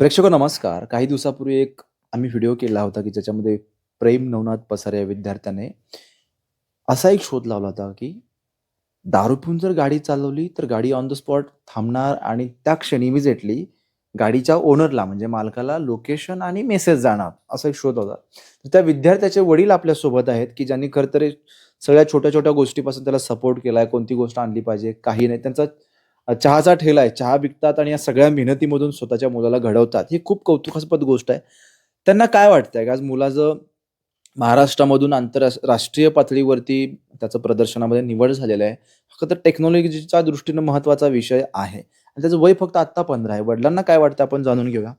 प्रेक्षक नमस्कार. काही दिवसापूर्वी एक आम्ही व्हिडिओ केला होता, की ज्याच्यामध्ये प्रेम नवनाथ पसारे या विद्यार्थ्याने असा एक शोध लावला होता, की दारू पिऊन जर गाडी चालवली, तर गाडी ऑन द स्पॉट थांबणार आणि त्या क्षणी इमिजिएटली गाडीच्या ओनरला म्हणजे मालकाला लोकेशन आणि मेसेज जाणार, असा एक शोध होता. तर त्या विद्यार्थ्याचे वडील आपल्यासोबत आहेत, की ज्यांनी खरं तर सगळ्या छोट्या-छोट्या गोष्टीपासून त्याला सपोर्ट केला आहे कोणती गोष्ट आणली पाहिजे, काही नाही. त्यांचा चहाचा ठेला आहे. चहा विकतात आणि या सगळ्या मेहनतीमधून स्वतःच्या मुलाला घडवतात. ही खूप कौतुकास्पद गोष्ट आहे. त्यांना काय वाटतंय, की आज मुलाचं महाराष्ट्रामधून आंतरराष राष्ट्रीय पातळीवरती त्याचं प्रदर्शनामध्ये निवड झालेलं आहे. फक्त टेक्नॉलॉजीच्या दृष्टीनं महत्त्वाचा विषय आहे आणि त्याचं वय फक्त आत्ता 15 आहे. वडिलांना काय वाटतं आपण जाणून घेऊया.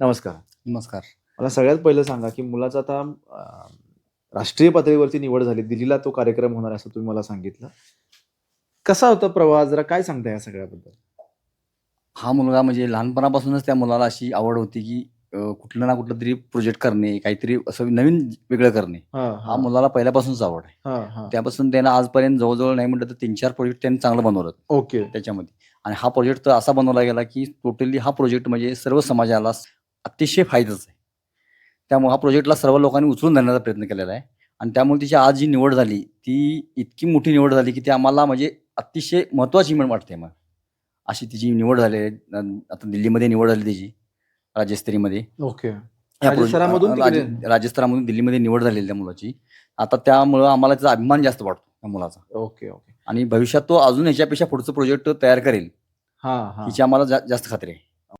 नमस्कार. नमस्कार. मला सगळ्यात पहिलं सांगा, की मुलाचं आता राष्ट्रीय पातळीवरती निवड झाली. दिल्लीला तो कार्यक्रम होणार असं तुम्ही मला सांगितलं. कसा होता प्रवास? जरा काय सांगता या सगळ्याबद्दल? हा मुलगा म्हणजे लहानपणापासूनच त्या मुलाला अशी आवड होती, की अ, कुठलं ना कुठलं तरी प्रोजेक्ट करणे, काहीतरी असं नवीन वेगळं करणे. हां, हा हां. मुलाला पहिल्यापासूनच आवड आहे. हां, हां. त्यापासून त्यानं आजपर्यंत जवळ-जवळ नाही म्हटलं तर 3-4 प्रोजेक्ट त्यांनी चांगलं बनवलं ओके. त्याच्यामध्ये. आणि हा प्रोजेक्ट तर असा बनवला गेला, की टोटली हा प्रोजेक्ट म्हणजे सर्व समाजाला अतिशय फायद्याचा आहे. त्यामुळे हा प्रोजेक्टला सर्व लोकांनी उचलून धरण्याचा प्रयत्न केलेला आहे. आणि त्यामुळे तिची आज जी निवड झाली, ती इतकी मोठी निवड झाली, की ती आम्हाला म्हणजे अतिशय महत्त्वाची म्हणून वाटते मग. अशी तिची निवड झाली आहे. आता दिल्लीमध्ये निवड झाली त्याची राज्यस्तरीयमध्ये. ओके. या तिकडे राज्य राज्यस्तरामधून दिल्लीमध्ये निवड झालेली त्या मुलाची. आता त्यामुळं आम्हाला त्याचा अभिमान जास्त वाटतो त्या मुलाचा. Okay, okay. आणि भविष्यात तो अजून ह्याच्यापेक्षा पुढचं प्रोजेक्ट तयार करेल, हां, हां. हिची आम्हाला जा जास्त खात्री आहे.